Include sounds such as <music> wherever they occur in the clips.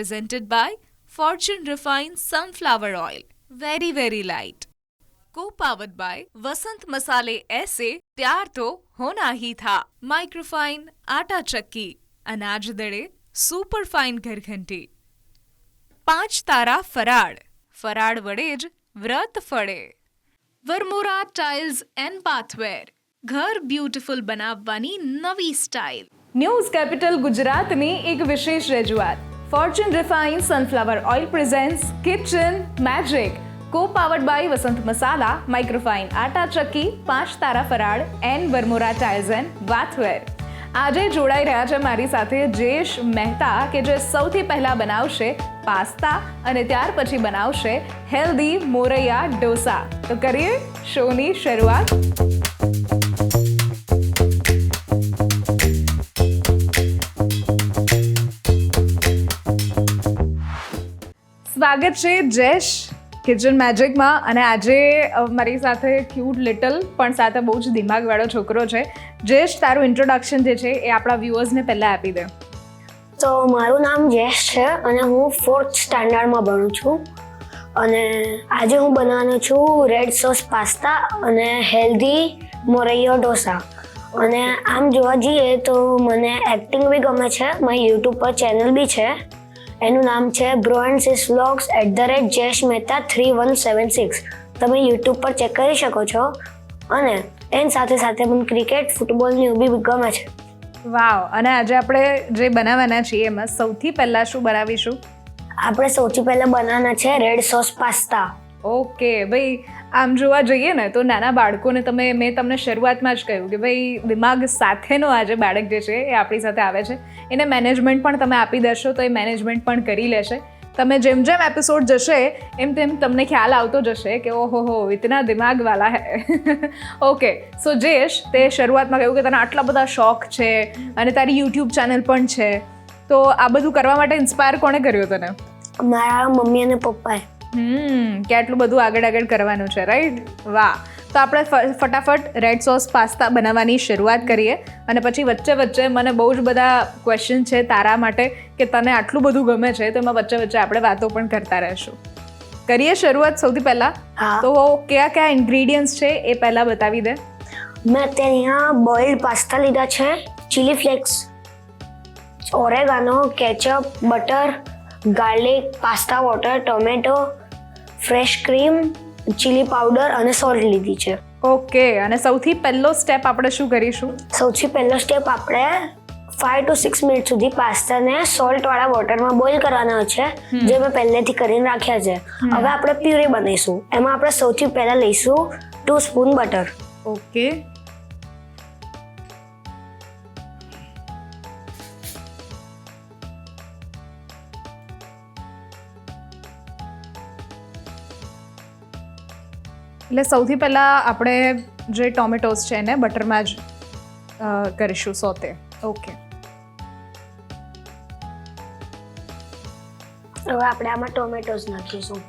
presented by Fortune Refined Sunflower Oil. Very, very light. Co-powered by वसंत मसाले ऐसे प्यार तो होना ही था माइक्रोफाइन आटा चक्की अनाज दड़े સુપર ફાઇન ઘરઘંટી પાંચ તારા ફરાળ ફરાળ વડે જ વ્રત ફળે વરમોરા ટાઇલ્સ એન્ડ પાથવેર ઘર બ્યુટીફુલ બનાવવાની નવી સ્ટાઇલ ન્યૂઝ કેપિટલ ગુજરાતની એક વિશેષ રજૂઆત Fortune refine sunflower oil presence kitchen magic co powered by Vasant Masala microfine atta Chakki Panch Tara Faral and Varmora tiles and bathware આજે જોડાઈ રહ્યા છે મારી સાથે જયેશ મહેતા, કે જે સૌથી પહેલાં બનાવશે પાસ્તા અને ત્યાર પછી બનાવશે હેલ્ધી મોરૈયા ડોસા. તો કરીએ શોની શરૂઆત. સ્વાગત છે જયેશ કિચન મેજિકમાં. અને આજે મારી સાથે ક્યુટ લિટલ પણ સાથે બહુ જ દિમાગવાળો છોકરો છે. જયેશ, તારું ઇન્ટ્રોડક્શન જે છે એ આપણા વ્યુઅર્સને પહેલાં આપી દે. તો મારું નામ જયેશ છે અને હું ફોર્થ સ્ટાન્ડર્ડમાં ભણું છું. અને આજે હું બનાવવાનો છું રેડ સોસ પાસ્તા અને હેલ્ધી મોરૈયો ઢોસા. અને આમ જોવા જઈએ તો મને એક્ટિંગ બી ગમે છે, મારી યુટ્યુબ પર ચેનલ બી છે. એનું નામ છે bro and sis vlogs at the rate Jesh Mehta three one seven six તમે યુટ્યુબ પર ચેક કરી શકો છો અને એની સાથે સાથે મને ક્રિકેટ ફૂટબોલની બી ગમે છે. વાવ અને આજે આપણે જે બનાવવાના છીએ એમાં સૌથી પહેલાં શું બનાવીશું? આપણે સૌથી પહેલાં બનાવવાના છે રેડ સોસ પાસ્તા ઓકે ભાઈ આમ જોવા જઈએ ને, તો નાના બાળકોને તમે, મેં તમને શરૂઆતમાં જ કહ્યું કે ભાઈ, દિમાગ સાથેનો આ જે બાળક જે છે, એ આપણી સાથે આવે છે. એને મેનેજમેન્ટ પણ તમે આપી દેશો, તો એ મેનેજમેન્ટ પણ કરી લેશે. તમે જેમ જેમ એપિસોડ જશે, એમ તેમ તમને ખ્યાલ આવતો જશે કે ઓહો હો, ઇતના દિમાગ વાલા હે. <laughs> ઓકે સો જયેશ, તે શરૂઆતમાં કહ્યું કે તને આટલા બધા શોખ છે અને તારી યુટ્યુબ ચેનલ પણ છે. તો આ બધું કરવા માટે ઇન્સ્પાયર કોણે કર્યો તને? મારા મમ્મી અને પપ્પાએ. હમ કે આટલું બધું આગળ આગળ કરવાનું છે રાઈટ વાહ. તો આપણે ફટાફટ રેડ સોસ પાસ્તા બનાવવાની શરૂઆત કરીએ અને પછી વચ્ચે વચ્ચે મને બહુ જ બધા ક્વેશ્ચન છે તારા માટે કે તને આટલું બધું ગમે છે તો એમાં વચ્ચે વચ્ચે આપણે વાતો પણ કરતા રહીશું. કરીએ શરૂઆત સૌથી પહેલાં. તો કયા કયા ઇન્ગ્રીડિયન્ટ્સ છે એ પહેલાં બતાવી દે. મેં અત્યારે અહીંયા બોઇલ્ડ પાસ્તા લીધા છે chilli flakes oregano ketchup butter garlic pasta water tomato fresh cream chilli powder અને સોલ્ટ લીધી છે. ઓકે અને સૌથી પહેલો સ્ટેપ આપણે શું કરીશું? સૌથી પહેલો સ્ટેપ આપણે ફાઈવ ટુ સિક્સ મિનિટ સુધી પાસ્તાને સોલ્ટ વાળા વોટરમાં બોઇલ કરવાના છે જે મેં પહેલેથી કરીને રાખ્યા છે. હવે આપણે પ્યુરી બનાવીશું. એમાં આપણે સૌથી પહેલા લઈશું ટુ સ્પૂન બટર ઓકે. એટલે સૌથી પહેલાં આપણે જે ટોમેટોસ છે એને બટરમાં જ કરીશું સોતે. ઓકે હવે આપણે આમાં ટોમેટોસ નાખીશું.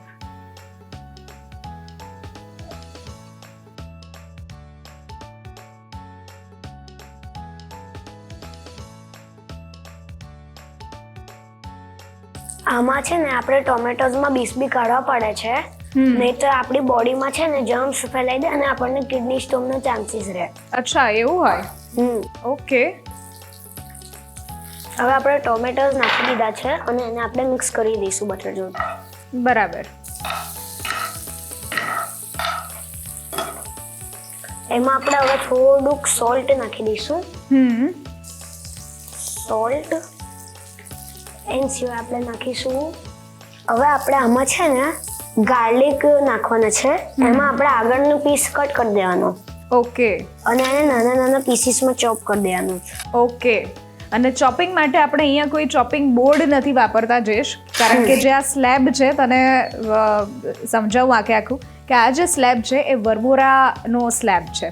આમાં છે ને આપણે ટોમેટોઝમાં બીસ બી કાઢવા પડે છે. નહીં તો આપણી બોડીમાં છે ને જર્મ્સ ફેલાઈ દે અને આપણને કિડની સ્ટોનનો ચાન્સીસ રહે. અચ્છા એવું હોય? ઓકે. હવે આપણે ટોમેટોઝ નાખી દીધા છે અને એને આપણે મિક્સ કરી દઈશું બટર જોડે. બરાબર. એમાં આપણે હવે થોડુંક સોલ્ટ નાખી દઈશું. હમ. સોલ્ટ એન સિવાય આપણે નાખીશું. હવે આપણે આમાં છે ને ગાર્લિક નાખવાના છે. એમાં આપણે આગળનો પીસ કટ કરી દેવાનો. ઓકે. અને એને નાના નાના પીસીસમાં ચોપ કરી દેવાનું. ઓકે. અને ચોપિંગ માટે આપણે અહીંયા કોઈ ચોપિંગ બોર્ડ નથી વાપરતા જેશ કારણ કે જે આ સ્લેબ છે તને સમજાવું આખે આખું કે આ જે સ્લેબ છે એ વર્મોરાનો સ્લેબ છે.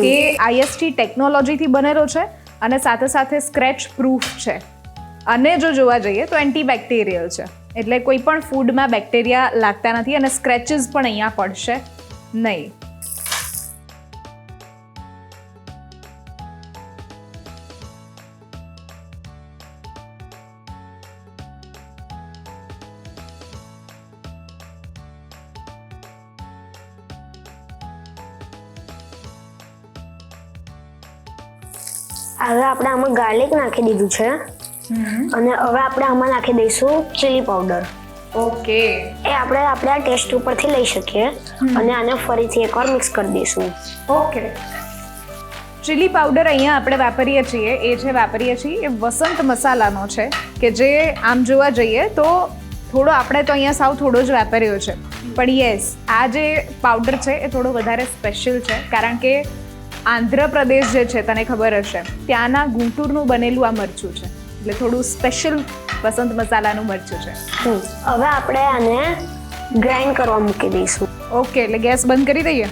કે આઈએસટી ટેકનોલોજીથી બનેલો છે અને સાથે સાથે સ્ક્રેચ પ્રૂફ છે. અને જો જોવા જઈએ તો એન્ટીબેક્ટેરિયલ છે. એટલે કોઈ પણ ફૂડમાં બેક્ટેરિયા લાગતા નથી અને સ્ક્રેચીસ પણ અહીંયા પડશે નહીં. હવે આપણે આમાં ગાર્લિક નાખી દીધું છે. અને હવે આપણે આમાં નાખી દઈશું ચીલી પાવડર ઓકે. એ આપણે આપણા ટેસ્ટ ઉપરથી લઈ શકીએ. અને આને ફરીથી એકવાર મિક્સ કરી દઈશું. ઓકે. ચીલી પાવડર અહીંયા આપણે વાપરીએ છીએ. એ જે વાપરીએ છીએ એ વસંત મસાલાનો છે કે જે આમ જોવા જઈએ તો થોડો આપણે તો અહીંયા સાવ થોડો જ વાપર્યો છે. પણ યસ આ જે પાવડર છે એ થોડો વધારે સ્પેશિયલ છે કારણ કે આંધ્રપ્રદેશ જે છે તને ખબર હશે ત્યાંના ગુંટુરનું બનેલું આ મરચું છે. એટલે થોડું સ્પેશિયલ વસંત મસાલાનું મરચું છે. હવે આપણે આને ગ્રાઇન્ડ કરવા મૂકી દઈશું. ઓકે એટલે ગેસ બંધ કરી દઈએ?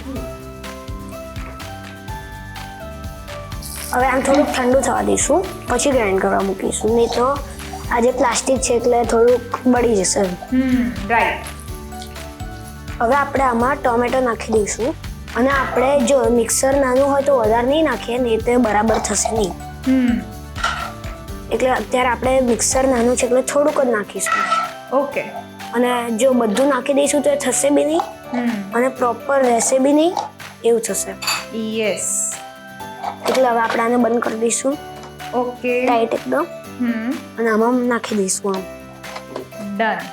હવે આમ થોડુંક ઠંડુ થવા દઈશું પછી ગ્રાઇન્ડ કરવા મૂકીશું. નહીં તો આ જે પ્લાસ્ટિક છે એટલે થોડુંક બળી જશે. હમ રાઈટ હવે આપણે આમાં ટોમેટો નાખી દઈશું. અને આપણે જો મિક્સર નાનું હોય તો વધારે નહીં નાખીએ નહીં તે બરાબર થશે નહીં. એટલે અત્યારે આપણે મિક્સર નાનું છે એટલે થોડુંક જ નાખીશું. ઓકે અને જો બધું નાખી દઈશું તો એ થશે બી નહીં. અને પ્રોપર રહેશે બી નહીં એવું થશે. યસ એટલે હવે આપણે આને બંધ કરી દઈશું. ઓકે ટાઈટ એકદમ. અને આમાં નાખી દઈશું આમ. ડન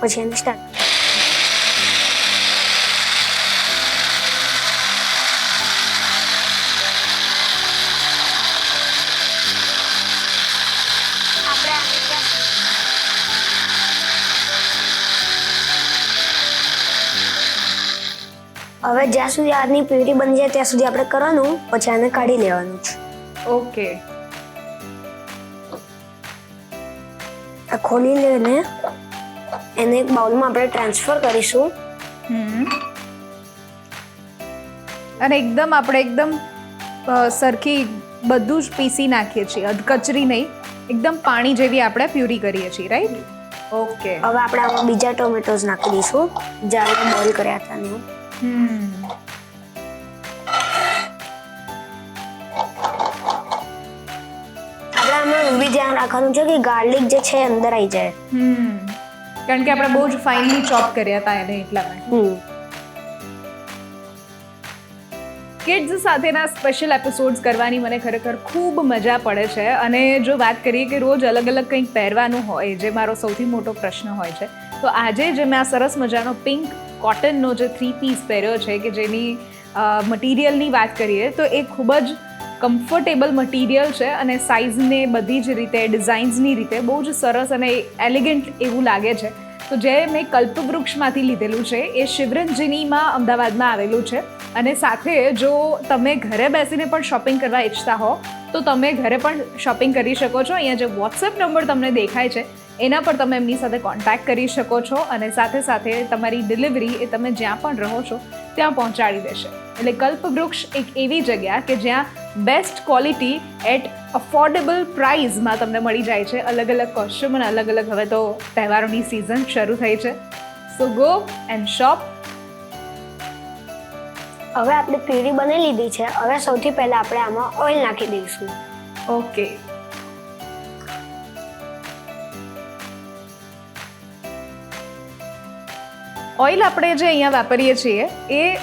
પછી એને સ્ટાર્ટ હવે જ્યાં સુધી આની પ્યુરી બની જાય ત્યાં સુધી આપણે કરવાનું પછી આને કાઢી લેવાનું છે. ઓકે. આ ખોલી લઈને એને એક બાઉલમાં આપણે ટ્રાન્સફર કરીશું. હમ. અને એકદમ આપણે એકદમ સરખી બધું જ પીસી નાખીએ છીએ અધકચરી નહીં. એકદમ પાણી જેવી આપણે પ્યુરી કરીએ છીએ રાઈટ ઓકે હવે આપણે આમાં બીજા ટોમેટોઝ નાખી દઈશું જે આપણે બોઇલ કર્યા હતા ને. હમ. બી ધ્યાન રાખવાનું છે કે ગાર્લિક જે છે અંદર આવી જાય હમ કારણ કે આપણે બહુ જ ફાઇનલી ચોપ કર્યા હતા એને એટલા માટે કિડ્સ સાથેના સ્પેશિયલ એપિસોડ્સ કરવાની મને ખરેખર ખૂબ મજા પડે છે અને જો વાત કરીએ કે રોજ અલગ અલગ કંઈક પહેરવાનું હોય જે મારો સૌથી મોટો પ્રશ્ન હોય છે તો આજે જે મેં આ સરસ મજાનો પિંક કોટનનો જે થ્રી પીસ પહેર્યો છે કે જેની મટીરિયલની વાત કરીએ તો એ ખૂબ જ કમ્ફર્ટેબલ મટીરિયલ છે અને સાઇઝને બધી જ રીતે ડિઝાઇન્સની રીતે બહુ જ સરસ અને એલિગન્ટ એવું લાગે છે. તો જે મેં કલ્પવૃક્ષમાંથી લીધેલું છે, એ શિવરંજનીમાં અમદાવાદમાં આવેલું છે. અને સાથે જો તમે ઘરે બેસીને પણ શોપિંગ કરવા ઈચ્છતા હો, તો તમે ઘરે પણ શોપિંગ કરી શકો છો. અહીંયા જે વોટ્સએપ નંબર તમને દેખાય છે, એના પર તમે એમની સાથે કોન્ટેક્ટ કરી શકો છો અને સાથે સાથે તમારી ડિલિવરી એ તમે જ્યાં પણ રહો છો, ત્યાં પહોંચાડી દેશે. એટલે કલ્પવૃક્ષ એક એવી જગ્યા કે જ્યાં બેસ્ટ ક્વોલિટી એટ અફોર્ડેબલ પ્રાઇઝમાં તમને મળી જાય છે. અલગ અલગ કોસ્ચ્યુમ અને અલગ અલગ હવે તો તહેવારોની સિઝન શરૂ થઈ છે. સો ગો એન્ડ શોપ હવે આપણે પ્યુરી બની લીધી છે. હવે સૌથી પહેલા આપણે આમાં ઓઇલ નાખી દઈશું. ઓકે ઓઇલ આપણે જે અહીંયા વાપરીએ છીએ એ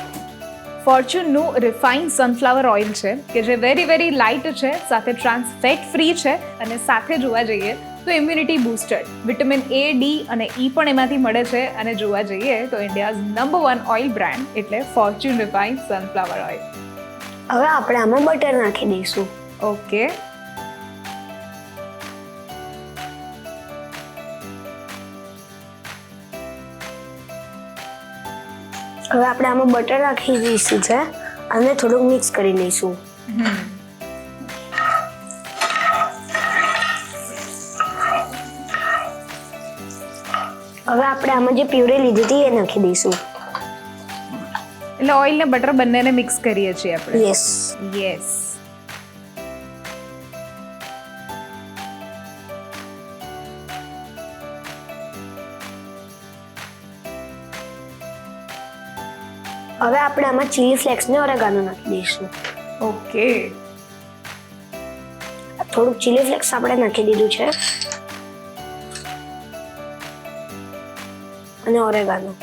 ફોર્ચ્યુનનું રિફાઇન સનફ્લાવર ઓઇલ છે કે જે વેરી વેરી લાઇટ છે સાથે ટ્રાન્સ ફેટ ફ્રી છે અને સાથે જોવા જઈએ તો immunity booster vitamin A D અને ઈ પણ એમાંથી મળે છે અને જોવા જઈએ તો India's number one oil brand એટલે ફોર્ચ્યુન રિફાઇન્ડ સનફ્લાવર ઓઇલ હવે આપણે આમાં બટર નાખી દઈશું. ઓકે હવે આપણે આમાં બટર નાખી દઈશું છે અને થોડુંક મિક્સ કરી લઈશું. હવે આપણે આમાં જે પ્યુરી લીધી હતી એ નાખી દઈશું. એટલે ઓઇલ ને બટર બંનેને મિક્સ કરીએ છીએ આપણે? યસ યસ હવે આપણે આમાં ચીલી ફ્લેક્સ ને ઓરેગાનો નાખી દઈશું. ઓકે. થોડુંક ચીલી ફ્લેક્સ આપણે નાખી દીધું છે. અને ઓરેગાનો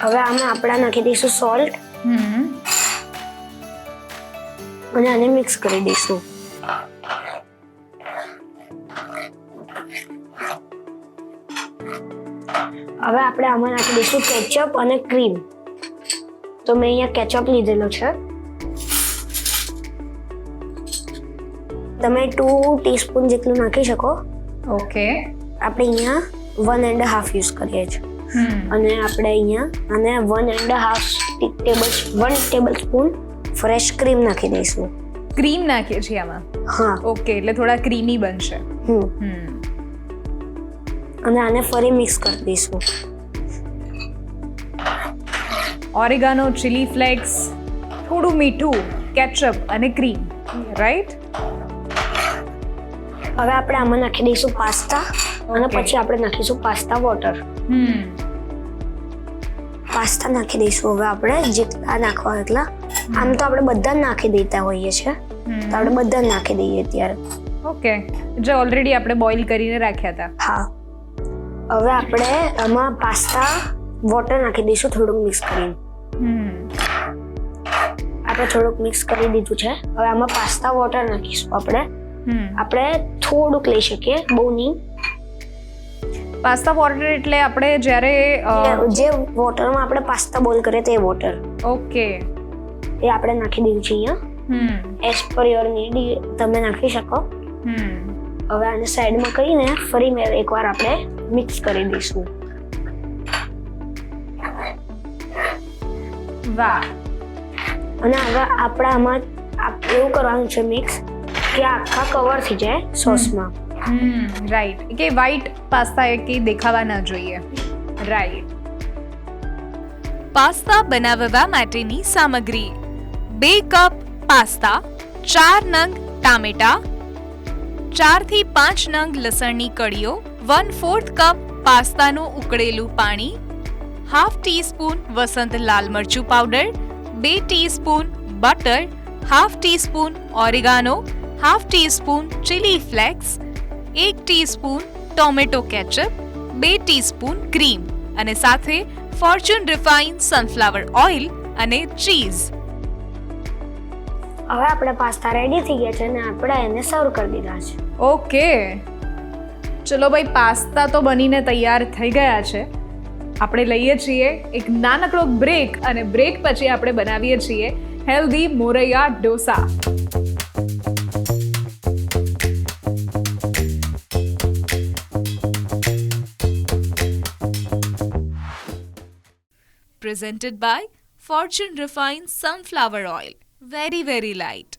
હવે આમાં આપણે નાખી દઈશું સોલ્ટ હમ. અને આને મિક્સ કરી દઈશું. હવે આપણે આમાં નાખી દઈશું કેચઅપ અને ક્રીમ તો મેં અહીંયા કેચઅપ લીધેલો છે. તમે ટુ ટીસ્પૂન જેટલું નાખી શકો. ઓકે આપણે અહીંયા વન એન્ડ હાફ યુઝ કરીએ છીએ. અને આપણે અહીંયા આને one and half table one tablespoon fresh cream નાખી દઈશું. ક્રીમ નાખીએ છીએ આમાં? હા. ઓકે એટલે થોડા ક્રીમી બનશે. હમ. અને આને ફરી મિક્સ કરી દઈશું. ઓરેગાનો ચીલી ફ્લેક્સ થોડું મીઠું કેચઅપ અને ક્રીમ. રાઈટ હવે આપણે આમાં નાખી દઈશું પાસ્તા અને પછી આપણે નાખીશું પાસ્તા વોટર. હમ. પાસ્તા નાખી દઈશું હવે આપણે જેટલા નાખવા એટલા. આમ તો આપણે બધા નાખી દેતા હોઈએ છીએ. તો આપણે બધા નાખી દઈએ ત્યારે ઓકે જે ઓલરેડી આપણે બોઇલ કરીને રાખ્યા હતા. હા. હવે આપણે આમાં પાસ્તા વોટર નાખી દઈશું થોડુંક મિક્સ કરીને. હમ. આપણે થોડુંક મિક્સ કરી દીધું છે. હવે આમાં પાસ્તા વોટર નાખીશું આપણે. આપણે થોડુંક લઈ શકીએ બહુ નહીં. પાસ્તા વોટર એટલે આપણે જ્યારે જે વોટરમાં આપણે પાસ્તા બોલ કરીએ તે વોટર ઓકે. એ આપણે નાખી દીધું છે અહીંયા. એઝ પર યોર નીડ તમે નાખી શકો. હમ. હવે આને સાઈડમાં કરીને ફરી મેં એકવાર આપણે મિક્સ કરી દઈશું. વાહ. અને હવે આપણે આમાં આપ- એવું કરવાનું છે મિક્સ કે આખા કવર થઈ જાય સોસમાં હમ રાઈટ કે વ્હાઈટ પાસ્તા એ કે દેખાવા ન જોઈએ. રાઈટ પાસ્તા બનાવવા માટેની સામગ્રી. બે કપ પાસ્તા ચાર નંગ ટામેટા ચારથી પાંચ નંગ લસણની કળીઓ વન ફોર્થ કપ પાસ્તાનું ઉકળેલું પાણી હાફ ટીસ્પૂન વસંત લાલ મરચું પાવડર બે teaspoon butter half teaspoon oregano half teaspoon chilli flakes એક ટીસ્પૂન ટોમેટો કેચઅપ બે ટીસ્પૂન ક્રીમ અને સાથે ફોર્ચ્યુન રિફાઇન સનફ્લાવર ઓઇલ અને ચીઝ. હવે આપણે પાસ્તા રેડી થઈ ગયા છે અને આપણે એને સર્વ કરી દીધા છે. ઓકે. ચલો ભાઈ પાસ્તા તો બનીને તૈયાર થઈ ગયા છે. આપણે લઈએ છીએ એક નાનકડો બ્રેક અને બ્રેક પછી આપણે બનાવીએ છીએ healthy Moraiya dosa presented by Fortune Refined Sunflower Oil. Very, very light.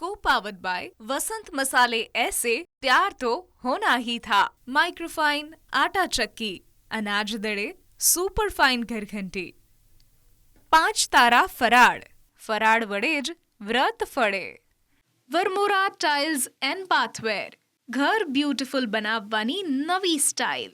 Co powered by Vasant Masale Aise Pyar To Hona Hi Tha. Microfine Aata Chakki. અનાજ દળે સુપર ફાઇન ઘરઘંટી. પાંચ તારા ફરાળ. ફરાળ વડે જ વ્રત ફળે. Varmora tiles and bathware. ઘર બ્યુટીફુલ બનાવવાની નવી સ્ટાઇલ.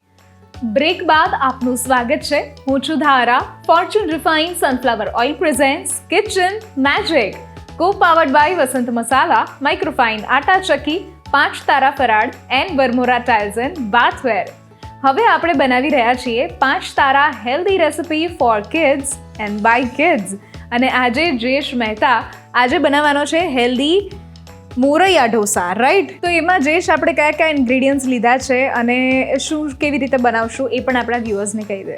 બ્રેક બાદ આપનું સ્વાગત છે. હું છું Dhara. Fortune refine sunflower oil presents kitchen magic co powered by Vasant Masala microfine atta Chakki Panch Tara Faral and Varmora tiles and bathware હવે આપણે બનાવી રહ્યા છીએ પાંચ તારા healthy recipe for kids and by kids અને આજે જયેશ મહેતા આજે બનાવવાનો છે હેલ્ધી મોરૈયા ઢોસા રાઈટ તો એમાં જયેશ આપણે કયા કયા ઇન્ગ્રીડિયન્ટ્સ લીધા છે અને શું કેવી રીતે બનાવશું એ પણ આપણા વ્યુઅર્સને કહી દે.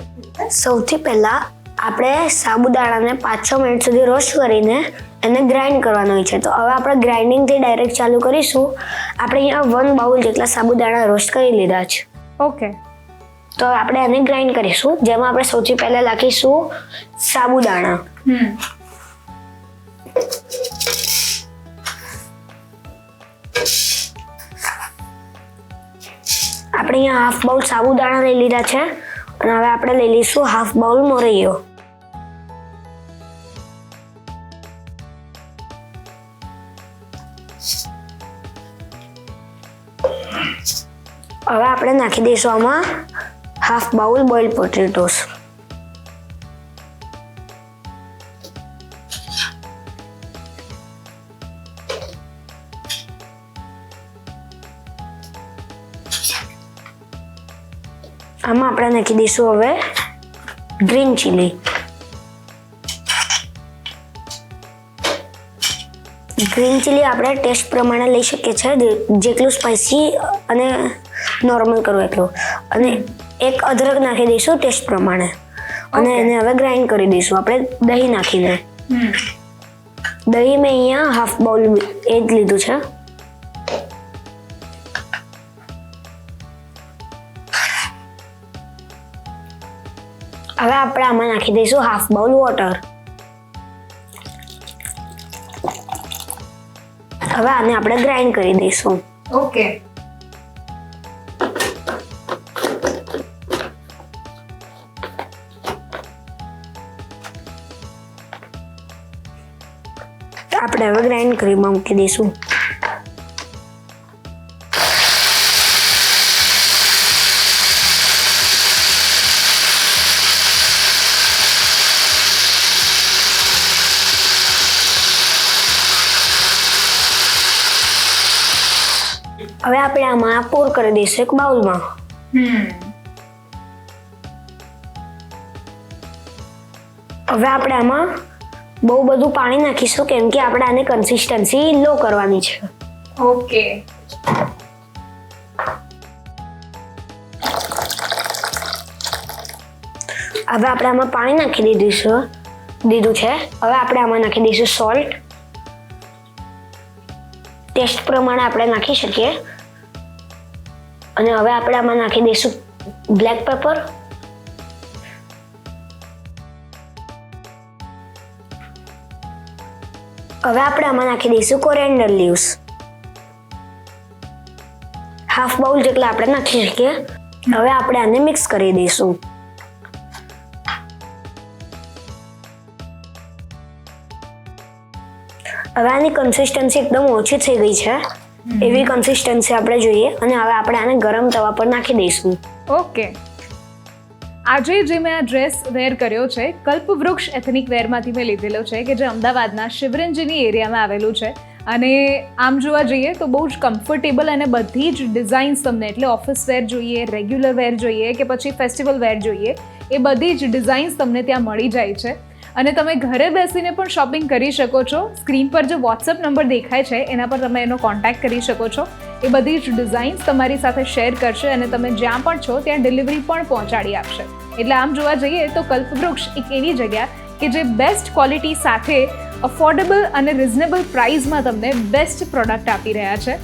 સૌથી પહેલાં આપણે સાબુદાણાને પાંચ છ મિનિટ સુધી રોસ્ટ કરીને એને ગ્રાઇન્ડ કરવાનો હોય છે. તો હવે આપણે ગ્રાઇન્ડિંગથી ડાયરેક્ટ ચાલુ કરીશું. આપણે અહીંયા વન બાઉલ જેટલા સાબુદાણા રોસ્ટ કરી લીધા છે. ઓકે તો આપણે એને ગ્રાઇન્ડ કરીશું. જેમાં આપણે સૌથી પહેલા નાખીશું સાબુદાણા. આપણે અહીંયા હાફ બાઉલ સાબુદાણા લઈ લીધા છે. અને હવે આપણે લઈ લઈશું હાફ બાઉલ મોરૈયો. હવે આપણે નાખી દઈશું આમાં હાફ બાઉલ બોઇલ potatoes, આમાં આપણે નાખી દઈશું હવે ગ્રીન ચીલી ગ્રીન ચીલી આપણે ટેસ્ટ પ્રમાણે લઈ શકીએ છીએ જેટલું સ્પાઇસી અને નોર્મલ કરવું એટલું. અને એક અદરક નાખી દઈશું ટેસ્ટ પ્રમાણે. અને એને હવે ગ્રાઇન્ડ કરી દઈશું. આપણે દહીં નાખીને. દહીં મેં અહીંયા હાફ બાઉલ એ જ લીધું છે. હવે આપણે આમાં નાખી દઈશું હાફ બાઉલ વોટર હવે આને આપણે ગ્રાઇન્ડ કરી દઈશું. ઓકે આપણે હવે ગ્રાઇન્ડ કરીમાં મૂકી દઈશું. હવે આપણે આમાં પોર કરી દઈશું એક બાઉલમાં. હવે આપણે આમાં બહુ બધું પાણી નાખીશું કેમ કે આપણે આને કન્સિસ્ટન્સી લો કરવાની છે. ઓકે. હવે આપણે આમાં પાણી નાખી દીધું છે દીધું છે. હવે આપણે આમાં નાખી દઈશું સોલ્ટ ટેસ્ટ પ્રમાણે આપણે નાખી શકીએ. અને હવે આપણે આમાં નાખી દઈશું બ્લેક પેપર હવે આપણે આમાં નાખી દઈશું કોરેન્ડર લીવ્સ હાફ બાઉલ જેટલા આપણે નાખી શકીએ. હવે આપણે આને મિક્સ કરી દઈશું. હવે આની કન્સિસ્ટન્સી એકદમ ઓછી થઈ ગઈ છે. એવી કન્સિસ્ટન્સી આપણે જોઈએ અને હવે આપણે આને ગરમ તવા પર નાખી દઈશું. ઓકે આજે જે મેં આ ડ્રેસ વેર કર્યો છે, કલ્પવૃક્ષ એથનિક વેરમાંથી મેં લીધેલો છે, કે જે અમદાવાદના શિવરંજની એરિયામાં આવેલું છે. અને આમ જોવા જઈએ તો બહુ જ કમ્ફર્ટેબલ અને બધી જ ડિઝાઇન્સ તમને, એટલે ઓફિસ વેર જોઈએ રેગ્યુલર વેર જોઈએ, કે પછી ફેસ્ટિવલ વેર જોઈએ, એ બધી જ ડિઝાઇન્સ તમને ત્યાં મળી જાય છે. અને તમે ઘરે બેસીને પણ શોપિંગ કરી શકો છો. સ્ક્રીન પર જે વોટ્સઅપ નંબર દેખાય છે એના પર તમે એનો કોન્ટેક્ટ કરી શકો છો. એ બધી જ ડિઝાઇન્સ તમારી સાથે શેર કરશે અને તમે જ્યાં પણ છો ત્યાં ડિલિવરી પણ પહોંચાડી આપશે. એટલે આમ જોવા જઈએ તો કલ્પવૃક્ષ એક એવી જગ્યા કે જે બેસ્ટ ક્વોલિટી સાથે અફોર્ડેબલ અને રિઝનેબલ પ્રાઇસમાં તમને બેસ્ટ પ્રોડક્ટ આપી રહ્યા છે.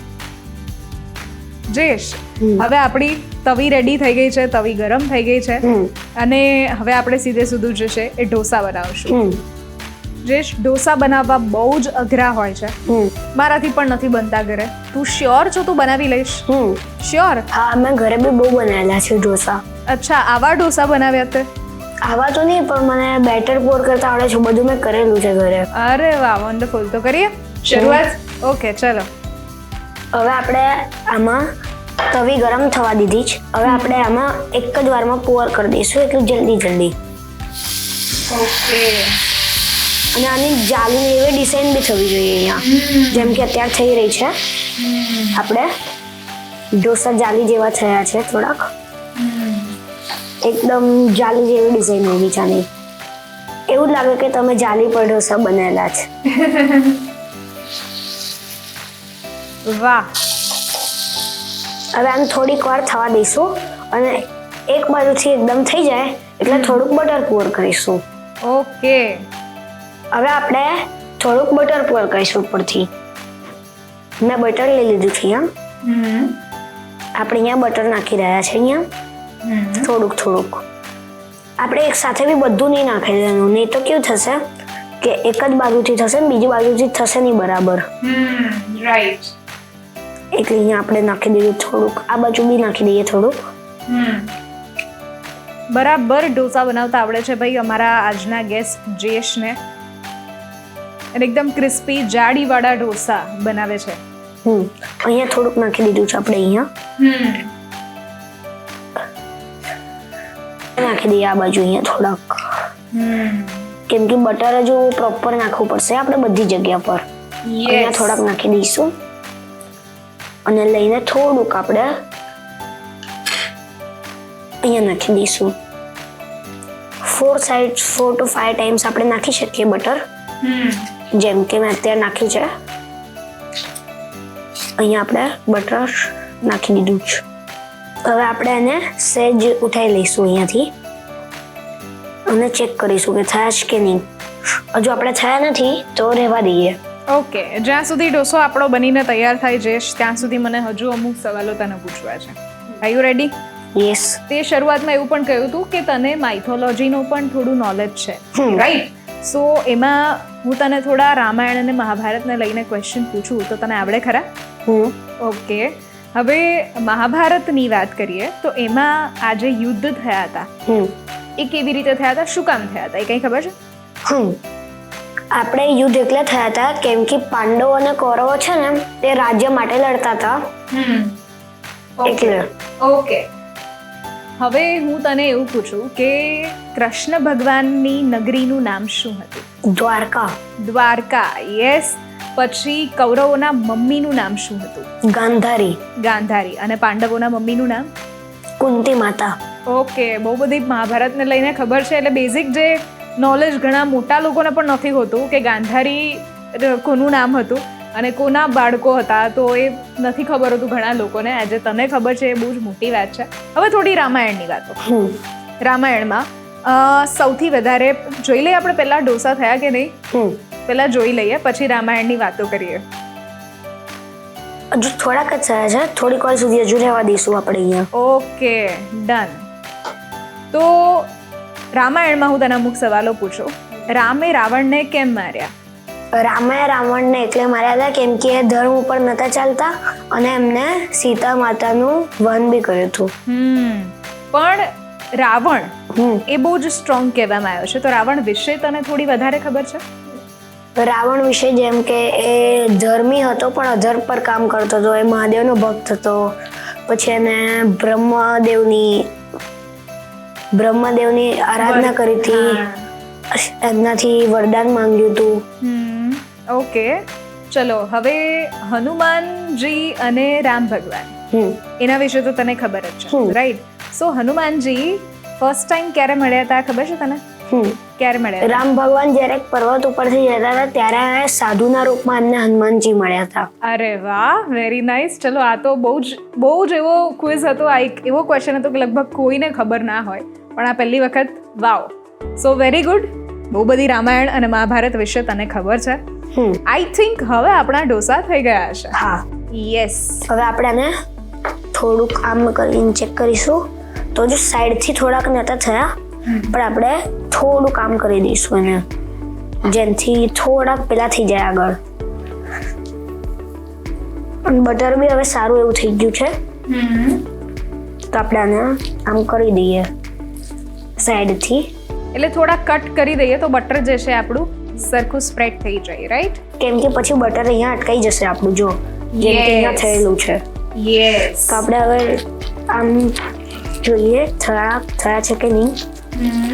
જયેશ હવે આપણી તવી રેડી થઈ ગઈ છે તવી ગરમ થઈ ગઈ છે. અને હવે આપણે સીધે સીધું જે છે એ ઢોસા બનાવશું. જે ઢોસા બનાવવા બહુ જ અઘરા હોય છે. હમ. મારાથી પણ નથી બનતા ઘરે. તું શ્યોર છો તું બનાવી લઈશ? હમ. શ્યોર હા અમે ઘરે બી બહુ બનાવેલા છે ઢોસા. અચ્છા આવા ઢોસા બનાવ્યા તે? આવા તો નહીં પણ મને બેટર પોર કરતા આવડે છે બધું મેં કરેલું છે ઘરે. અરે વાહ વન્ડરફુલ તો કરીએ? શરૂઆત? ઓકે ચલો. હવે આપણે આમાં તવી ગરમ થવા દીધી જ હવે આપણે આમાં એક જ વારમાં પોર કરી દઈશું એટલે જલ્દી જલ્દી. ઓકે. અને આની જાલી એવી ડિઝાઇન બી થવી જોઈએ અહીંયા. જેમ કે અત્યારે થઈ રહી છે. આપણે ઢોસા જાલી જેવા થયા છે થોડાક. એકદમ જાલી જેવી ડિઝાઇન એવી છે આની. એવું લાગે કે તમે જાલી પર ઢોસા બનાવેલા છે. <laughs> વાહ. હવે આને થોડીક વાર થવા દઈશું અને એક બાજુથી એકદમ થઈ જાય એટલે થોડુંક બટર પૂર કરીશું. ઓકે. હવે આપણે થોડુંક બટર પૂર કરીશું ઉપરથી. મેં બટર લઈ લીધું છે અહીંયા. આપણે અહીંયા બટર નાખી રહ્યા છે અહીંયા. થોડુંક થોડુંક. આપણે એક સાથે બી બધું નહીં નાખી દેવાનું. નહીં તો કેવું થશે કે એક જ બાજુથી થશે બીજી બાજુથી થશે નહીં બરાબર. રાઈટ એટલે અહીંયા આપણે નાખી દઈએ થોડુંક. આ બાજુ બી નાખી દઈએ થોડુંક. બરાબર ઢોસા બનાવતા આવડે છે ભાઈ અમારા આજના ગેસ્ટ જયેશને. અને એકદમ ક્રિસ્પી જાડીવાળા ઢોસા બનાવે છે. હમ. અહીંયા થોડુંક નાખી દીધું છે આપણે અહીંયા. નાખી દઈએ આ બાજુ અહીંયા થોડાક. કેમ કે બટર જો પ્રોપર નાખવું પડશે આપણે બધી જગ્યા પર. અહીંયા થોડાક નાખી દઈશું. અને લઈને થોડુંક આપણે અહીંયા નાખી દઈશું. Four side four to five times આપણે નાખી શકીએ બટર જેમ કે મેં અત્યારે નાખ્યું છે. અહીંયા આપણે બટર નાખી દીધું છે. હવે આપણે એને સહેજ ઉઠાવી લઈશું અહીંયાથી. અને ચેક કરીશું કે થયા છે કે નહીં. હજુ આપણે થયા નથી તો રહેવા દઈએ. ઓકે જ્યાં સુધી ડોસો આપણો બનીને તૈયાર થાય જઈશ ત્યાં સુધી મને હજુ અમુક સવાલો તને પૂછવા છે. આર યુ રેડી યસ તે શરૂઆતમાં એવું પણ કહ્યું હતું કે તને માઇથોલોજીનું પણ થોડું નોલેજ છે. રાઈટ સો એમાં હું તને થોડા રામાયણ અને મહાભારતને લઈને ક્વેશ્ચન પૂછું તો તને આવડે ખરા? ઓકે. હવે મહાભારતની વાત કરીએ તો એમાં આ જે યુદ્ધ થયા હતા. એ કેવી રીતે થયા હતા? શું કામ થયા હતા? એ કંઈ ખબર છે? આપણે યુદ્ધ એટલે થયા હતા કેમ કે પાંડવો અને કૌરવો છે ને તે રાજ્ય માટે લડતા હતા. એટલે. ઓકે. હવે હું તને એવું પૂછું કે કૃષ્ણ ભગવાનની નગરીનું નામ શું હતું? દ્વારકા. દ્વારકા યસ પછી કૌરવોના મમ્મીનું નામ શું હતું? ગાંધારી. ગાંધારી. અને પાંડવોના મમ્મીનું નામ? કુંતી માતા ઓકે. બહુ બધી મહાભારતને લઈને ખબર છે એટલે બેઝિક જે નોલેજ ઘણા મોટા લોકોને પણ નથી હોતું કે ગાંધારી કોનું નામ હતું અને કોના બાળકો હતા તો એ નથી ખબર હતું ઘણા લોકોને. આજે તને ખબર છે એ બહુ જ મોટી વાત છે. હવે થોડી રામાયણની વાતો. રામાયણમાં સૌથી વધારે જોઈ લઈએ આપણે પહેલા ડોસા થયા કે નહીં? પહેલા જોઈ લઈએ પછી રામાયણની વાતો કરીએ. હજુ થોડાક જ થયા છે. થોડીક વાર સુધી હજુ રહેવા દઈશું આપણે અહીંયા. Okay done. તો રામાયણમાં હું તેના અમુક સવાલો પૂછું. રામે રાવણને કેમ માર્યા? રામાએ રાવણને એટલે માર્યા હતા કેમ કે એ ધર્મ ઉપર નતા ચાલતા અને એમને સીતા માતાનું વન બી કર્યું હતું. પણ રાવણ એ બહુ જ સ્ટ્રોંગ કહેવામાં આવ્યો છે. તો રાવણ વિશે તને થોડી વધારે ખબર છે? રાવણ વિશે જેમ કે એ ધર્મી હતો પણ અધર્મ પર કામ કરતો હતો. એ મહાદેવનો ભક્ત હતો. પછી એને બ્રહ્મદેવની બ્રહ્મદેવની આરાધના કરી હતી. એમનાથી વરદાન માંગ્યું હતું. ઓકે. ચલો હવે હનુમાનજી અને રામ ભગવાન. એના વિશે તો તને ખબર જ છે right so Hanumanji first time ક્યારે મળ્યા હતા? ખબર છે તને? ક્યારે મળ્યા રામ ભગવાન જ્યારે પર્વત ઉપરથી જતા હતા ત્યારે સાધુના રૂપમાં એમને હનુમાનજી મળ્યા હતા. અરે વાહ વેરી નાઇસ ચલો આ તો બહુ જ બહુ જ એવો ક્વિઝ હતો આ એક એવો ક્વેશ્ચન હતો કે લગભગ કોઈને ખબર ના હોય પણ આ પહેલી વખત વાવ સો વેરી ગુડ બહુ બધી રામાયણ અને મહાભારત વિશે તને ખબર છે. આઈ થિંક હવે આપણા ડોસા થઈ ગયા છે. હા. યસ હવે આપણે આને થોડુંક આમ કરીને ચેક કરીશું. તો જો સાઈડથી થોડાક નતા થયા પણ આપણે થોડું કામ કરી દઈશું એને. જેનથી થોડાક પેલા થઈ જાય આગળ. અને બટર બી હવે સારું એવું થઈ ગયું છે. તો આપણે આને આમ કરી દઈએ. સાઈડથી. એટલે થોડા કટ કરી દઈએ તો બટર જશે આપણું. સરખું સ્પ્રેડ થઈ જાય રાઈટ કેમ કે પછી બટર અહીંયા અટકાઈ જશે આપણું જો. જેમ કે અહીંયા થયેલું છે. યસ તો આપણે હવે આમ જોઈએ થયા થયા છે કે નહીં?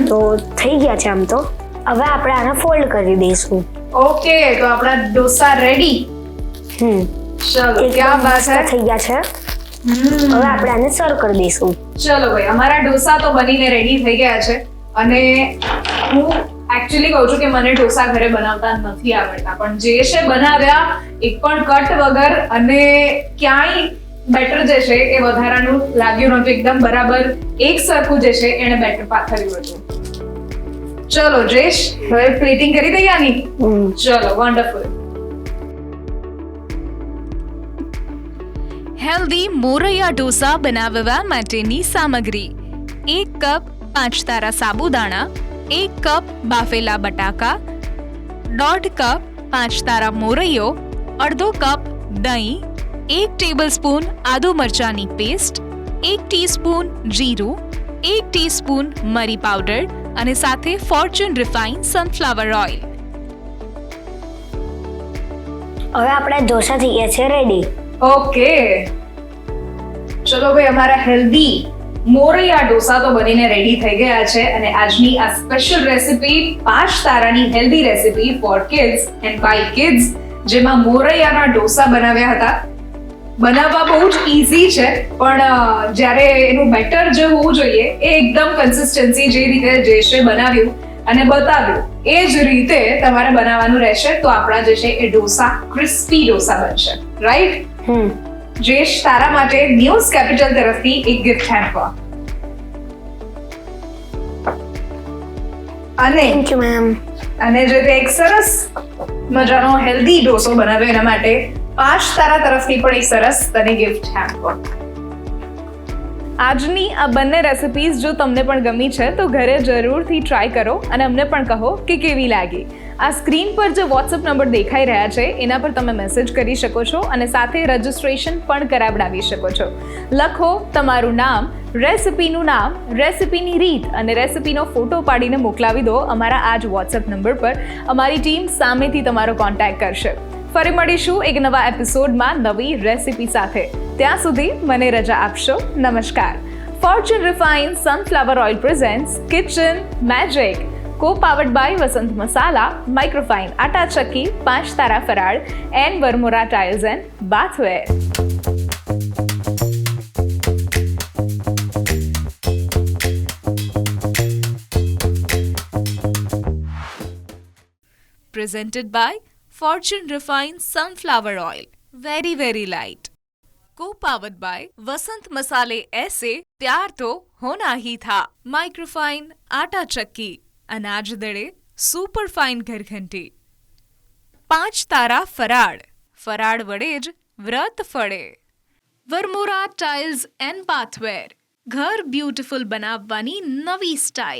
તો થઈ ગયા છે આમ તો. હવે આપણે આને ફોલ્ડ કરી દઈશું. ઓકે તો આપણા ડોસા રેડી હમ. ચલો ક્યાં બાસા? હે થઈ ગયા છે. હવે આપણે આને સર્વ કરી દઈશું. ચલો ભાઈ અમારા ઢોસા તો બનીને રેડી થઈ ગયા છે. અને હું એકચ્યુઅલી કહું છું કે મને ઢોસા ઘરે બનાવતા નથી આવડતા. પણ જે છે બનાવ્યા એક પણ કટ વગર અને ક્યાંય બેટર જે છે એ વધારાનું લાગ્યું નહોતું. એકદમ બરાબર એક સરખું જે છે એણે બેટર પાથર્યું હતું. ચલો જયેશ હવે પ્લેટિંગ કરી દઈએ આની? ચલો વન્ડરફુલ હેલ્ધી મોરૈયા ઢોસા બનાવવા માટેની સામગ્રી. એક કપ પાંચ તારા સાબુદાણા એક કપ બાફેલા બટાકા દોઢ કપ પાંચ તારા મોરૈયો અડધો કપ દહીં એક ટેબલસ્પૂન આદુ મરચાંની પેસ્ટ એક ટીસ્પૂન જીરું એક ટીસ્પૂન મરી પાવડર અને સાથે ફોર્ચ્યુન રિફાઇન સનફ્લાવર ઓઇલ હવે આપણે ઢોસા થઈ ગયા છે રેડી ઓકે ચલો ભાઈ અમારા હેલ્ધી મોરૈયા ઢોસા તો બનીને રેડી થઈ ગયા છે અને આજની આ સ્પેશિયલ રેસિપી પાંચ તારાની healthy recipe for kids and by kids જેમાં મોરૈયાના ઢોસા બનાવ્યા હતા. બનાવવા બહુ જ ઈઝી છે પણ જ્યારે એનું બેટર જે હોવું જોઈએ એ એકદમ કન્સિસ્ટન્સી જે રીતે જે છે બનાવ્યું અને બતાવ્યું એ જ રીતે તમારે બનાવવાનું રહેશે તો આપણા જે છે એ ઢોસા ક્રિસ્પી ઢોસા બનશે. રાઈટ જેશ તારા માટે ન્યૂઝ કેપિટલ તરફથી એક ગિફ્ટ હેમ્પર અને અને જે એક સરસ મજાનો હેલ્ધી ડોસો બનાવ્યો એના માટે પાંચ તારા તરફથી પણ એક સરસ તને ગિફ્ટ હેમ્પર આજની આ બંને રેસિપીઝ જો તમને પણ ગમી છે, તો ઘરે જરૂરથી ટ્રાય કરો અને અમને પણ કહો કે કેવી લાગી. આ સ્ક્રીન પર જે વોટ્સઅપ નંબર દેખાઈ રહ્યા છે, એના પર તમે મેસેજ કરી શકો છો અને સાથે રજિસ્ટ્રેશન પણ કરાવડાવી શકો છો. લખો તમારું નામ રેસિપીનું નામ રેસિપીની રીત અને રેસિપીનો ફોટો પાડીને મોકલાવી દો અમારા આ જ વોટ્સઅપ નંબર પર. અમારી ટીમ સામેથી તમારો કોન્ટેક્ટ કરશે. ફરી મળીશું એક નવા એપિસોડમાં નવી રેસિપી સાથે. ત્યાં સુધી મને રજા આપશો. નમસ્કાર. Fortune refine sunflower oil presents kitchen magic co powered by Vasant Masala microfine atta Chakki Panch Tara Faral and Varmora tiles and bathware presented by Fortune Refined Sunflower Oil. Very, very light. Co-powered by Vasant Masale ऐसे प्यार तो होना ही था microfine आटा चक्की अनाज दड़े super fine ઘરઘંટી પાંચ તારા ફરાળ ફરાળ વડે જ વ્રત ફળે વરમોરા ટાઇલ્સ એન્ડ પાથવેર ઘર બ્યુટીફુલ બનાવવાની નવી સ્ટાઇલ